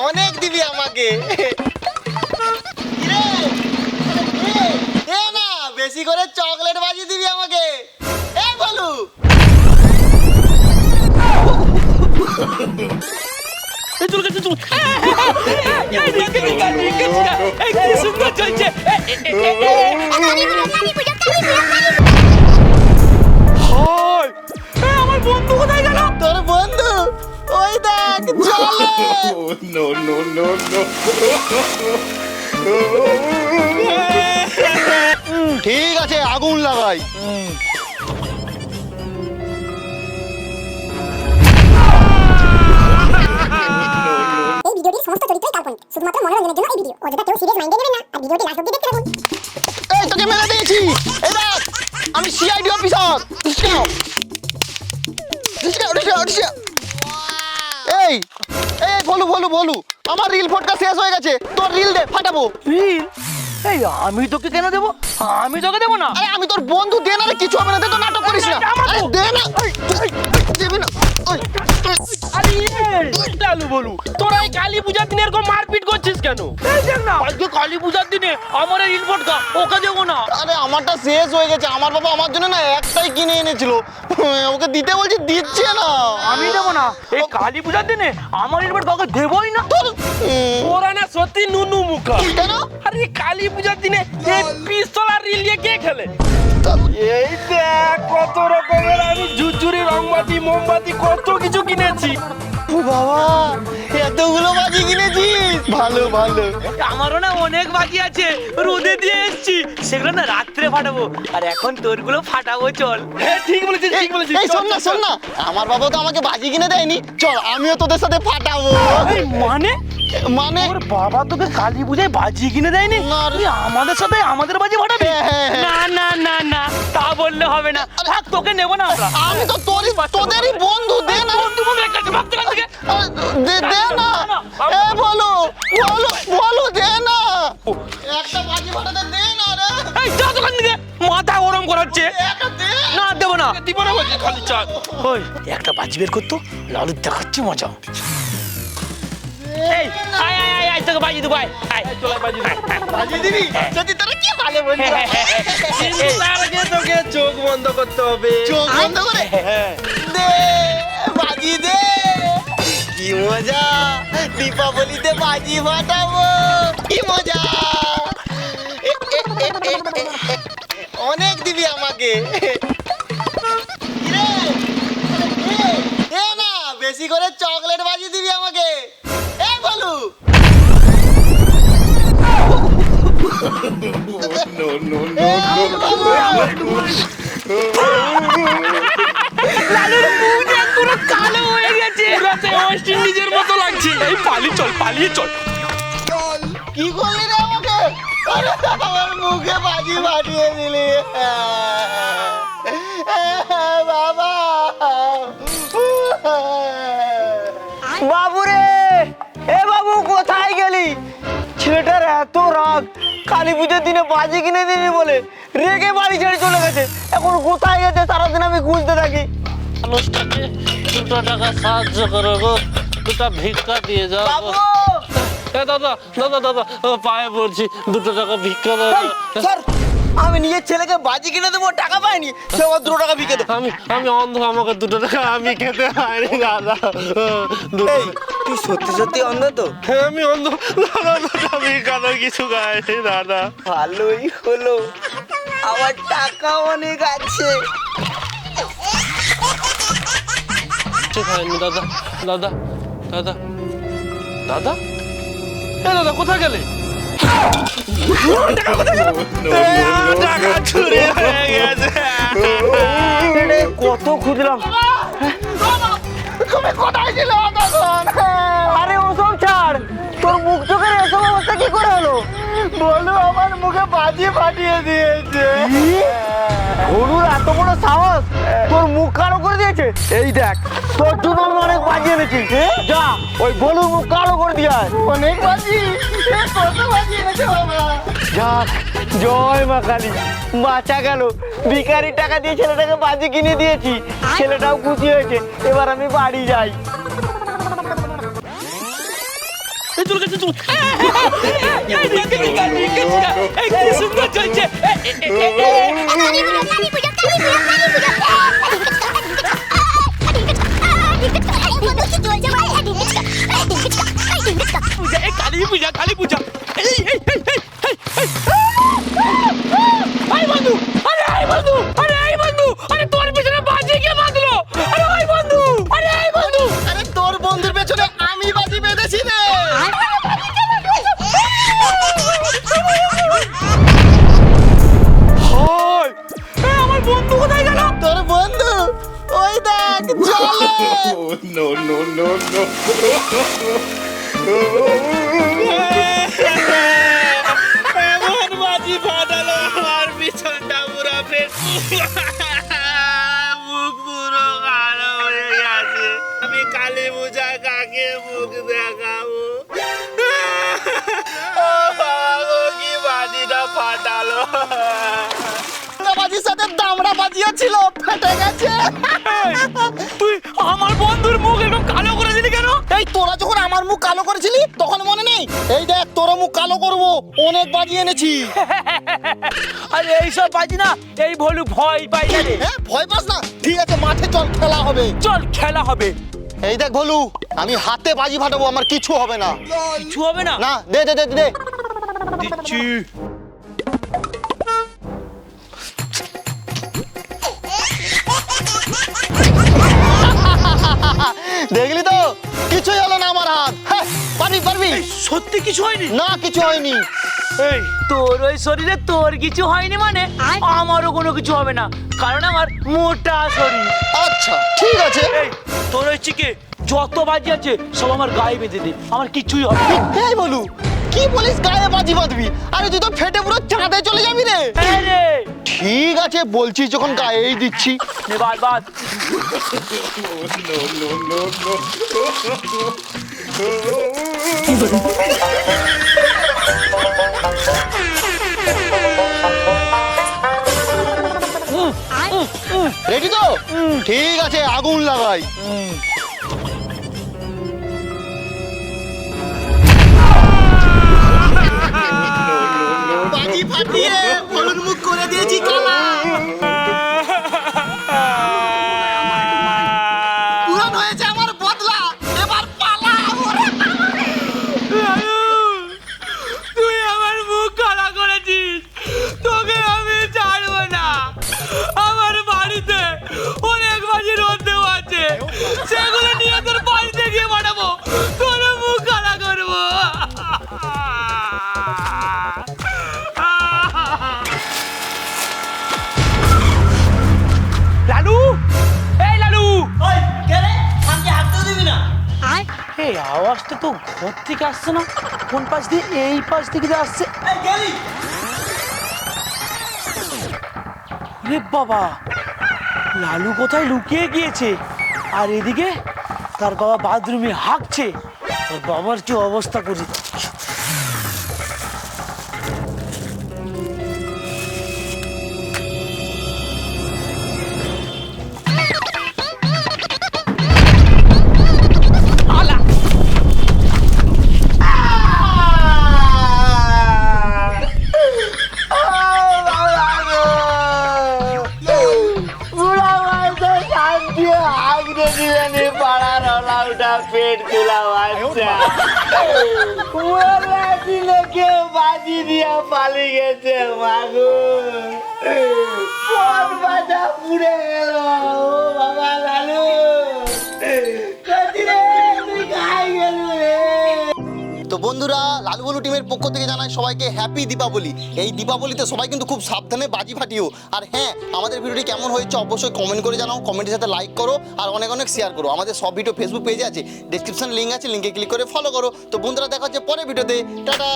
অনেক দিবি আমাকে এ, এ না বেশি করে চকলেট বাজি দিবি আমাকে এ বলু সুন্দর চলছে আমার বন্ধু কোথায় গেল তোর বন্ধু ওই দেখ চলে no, no, no, no. ঠিক আছে আগুন লাগাই। এই ভিডিওটির সমস্ত চরিত্রই কাল্পনিক শুধুমাত্র মনোরঞ্জনের জন্য এই ভিডিও। অযথা কেউ সিরিয়াস মাইন্ডে নেবেন না আর ভিডিওটি লাস্ট অব্দি দেখতে থাকুন এই তোকে মেরে দিয়েছি! এই দেখ আমি সিআইডি অফিসার। এই বলু বলু বলু আমার রিল ফটকা শেষ হয়ে গেছে তোর রিল দে ফাটাবো রিল এই আমি তোকে কেন দেবো আমি তোকে দেবো না আরে আমি তোর বন্ধু দে না রে কিছু হবে না দে তো নাটক করিস না আরে দে না দেবি না আরে লালু বলু তোরা এই কালী পূজার দিনে এরকম মারপিট করছিস কেন? আজকে কালী পূজার দিনে আমার এই ওকে দেবো না। আরে আমারটা শেষ হয়ে গেছে। আমার বাবা আমার জন্য না একটাই কিনে এনেছিল। ওকে দিতে বলছি দিচ্ছে না। আমি দেবো না। এই কালী পূজার দিনে আমার রিলপোর্ট কাউকে দেবই না? না সত্যি নুনু মুখা। কেন? আরে কালী পূজার দিনে এই পিস্তল আর রিল কে খেলে? এই দেখ কত রকমের আমি ঝুরঝুরি রংবাতি মোমবাতি কত কিছু কিনেছি। বাবা এতগুলো বাজি কিনেছিস ভালো ভালো। আমারও না অনেক বাকি আছে রোদে দিয়ে এসেছি। সেগুলো না রাত্রে ফাটাবো আর এখন তোরগুলো ফাটাবো চল। হ্যাঁ ঠিক বলেছিস ঠিক বলেছিস। এই শোন না শোন না। আমার বাবা তো আমাকে বাজি কিনে দেয়নি। চল আমিও তোদের সাথে ফাটাবো। মানে? মানে? ওর বাবা তোকে কালী পূজায় বাজি কিনে দেয়নি? তুই আমাদের সাথে আমাদের বাজি ফাটাবি? হ্যাঁ, হ্যাঁ, হ্যাঁ। না না না না। তা বললে হবে না। থাক তোকে নেব না আমরা। আমি তো তোরই তোদেরই বন্ধু দে না দে দে না। এ বলো বলো বলো দে না। একটা বাজি ফাটাতে দে না রে। এই যা দোকান থেকে। মাথা গরম করাচ্ছে। না দেবো না। দিব না বলছি খালি চা। ওই একটা বাজি বের করতো লালু দেখাচ্ছি মজা। এই আয় আয় আয় আয় তোকে বাজি দেবো আয় আয়। চলে বাজি বাজি দিবি? যদি তোরা কি ভালো বন্ধু তার আগে তোকে চোখ বন্ধ করতে হবে। চোখ বন্ধ করে? দে বাজি কি মজা দীপাবলিতে বাজি ফাটাবো কি মজা। অনেক দিবি আমাকে না বেশি করে চকলেট বাজি দিবি আমাকে এ বলু No, no, no, লালুর মুখ দেখ পুরো কালো হয়ে ওয়েস্ট ইন্ডিজের মতো লাগছে। এই পালি চল পালিয়ে চল। কি করলি রে আমাকে? আরে, আমার মুখে বাজি ফাটিয়ে দিলি। বাবা। বাবু রে এ বাবু কোথায় গেলি? ছেলেটার এত রাগ কালী পুজোর দিনে বাজি কিনে দিনি বলে রেগে বাড়ি ছেড়ে চলে গেছে। এখন কোথায় গেছে? সারাদিন আমি খুঁজতে থাকি। মানুষটাকে দুটো টাকা সাহায্য করো গো। দুটো ভিক্ষা দিয়ে যাও গো। এ দাদা দাদা দাদা ও পায়ে পড়ছি। দুটো টাকা ভিক্ষা দাও স্যার আমি নিজের ছেলেকে বাজি কিনে দেবো টাকা পাইনি। সে আবার দুটো টাকা বিকে দেবো। আমি আমি অন্ধ আমাকে দুটো টাকা আমি খেতে পারি দাদা। তুই সত্যি সত্যি অন্ধ তো? হ্যাঁ, আমি অন্ধ। দাদা দুটো ভিক্ষা দাও কিছু খাইনি দাদা। ভালোই হলো। আমার টাকা অনেক আছে। কিছু খায়নি দাদা দাদা দাদা দাদা এ দাদা কোথায় গেলে হয়ে কত খুঁজলাম তুমি কোথায় ছিল তখন বলো আমার মুখে বাজি ফাটিয়ে দিয়েছে। গরুর এত বড় সাহস? তোর মুখ কালো করে দিয়েছে? এই দেখ তোর জন্য আমি অনেক বাজি এনেছি। যা ওই গরুর মুখ কালো করে দিয়ে। অনেক বাজি কত বাজি এনেছে বাবা। যাক জয় মা কালী। বাঁচা গেল। ভিখারির টাকা দিয়ে ছেলেটাকে বাজি কিনে দিয়েছি। ছেলেটাও খুশি হয়েছে। এবার আমি বাড়ি যাই। এই চলে গেছে চলে এই রিঙ্কা রিঙ্কা রিঙ্কা রিঙ্কা এই কি সুন্দর চলছে এই, এই, এই, এই, এই, কালী পুজো কালী পুজো কালী পুজো কালী পুজো বন্ধু সাথে দামড়া বাজিও ছিল ফেটে গেছে। তুই আমার বন্ধুর মুখ একদম কালো করে দিলি কেন? এই তোরা যখন আমার মুখ কালো করেছিলি তখন মনে নেই? এই দেখ তোর মুখ কালো করব অনেক বাজি এনেছি। আরে এইসব বাজি না এই ভলু ভয় পাই না রে। হ্যাঁ ভয় পাস না। ঠিক আছে মাঠে চল খেলা হবে। চল খেলা হবে। এই দেখ ভলু আমি হাতে বাজি ফাটাবো আমার কিছু হবে না। কিছু হবে না? না দে দে দে দে। দিচ্ছি। দেখলি তো? কিছুই হলো না আমার হাত। হ্যাঁ, পারবি পারবি? সত্যি কিছু হয়নি? না কিছু হয়নি। এই তোর ওই শরীরে তোর কিছু হয়নি মানে আমারও কোনো কিছু হবে না কারণ আমার মোটা শরীর। আচ্ছা ঠিক আছে। এই তোর ওই চিকে যত বাজি আছে সব আমার গায়ে বেঁধে দে আমার কিছুই হবে না। এই বলু কি বলিস গায়ে বাজি বাঁধবি? আরে তুই তো ফেটে পুরো চাঁদে চলে যাবি রে। ঠিক আছে বলছিস যখন গায়েই দিচ্ছি। বাদ. রেডি তো? ঠিক আছে আগুন লাগাই। ফাটিয়ে হলুদ মুখ করে দিয়েছি। এই আওয়াজটা তো ঘর থেকে আসছে না কোন পাশ দিয়ে এই পাশ থেকে যে আসছে? রে বাবা লালু কোথায় লুকিয়ে গিয়েছে? আর এদিকে তার বাবা বাথরুমে হাঁকছে। তার বাবার কি অবস্থা করে? পেট তুলা বাচ্চা মোলা দিলে কেউ বাজি দিয়া পালি গেছে মাগো। বাজা পুড়ে বন্ধুরা, লালু বলু টিমের পক্ষ থেকে জানাই সবাইকে হ্যাপি দীপাবলি। এই দীপাবলিতে সবাই কিন্তু খুব সাবধানে বাজি ফাটিও। আর হ্যাঁ আমাদের ভিডিওটি কেমন হয়েছে অবশ্যই কমেন্ট করে জানাও কমেন্টের সাথে লাইক করো আর অনেক অনেক শেয়ার করো। আমাদের সব ভিডিও ফেসবুক পেজে আছে ডিসক্রিপশন লিঙ্ক আছে লিঙ্কে ক্লিক করে ফলো করো। তো বন্ধুরা, দেখা হচ্ছে পরে ভিডিওতে টাটা!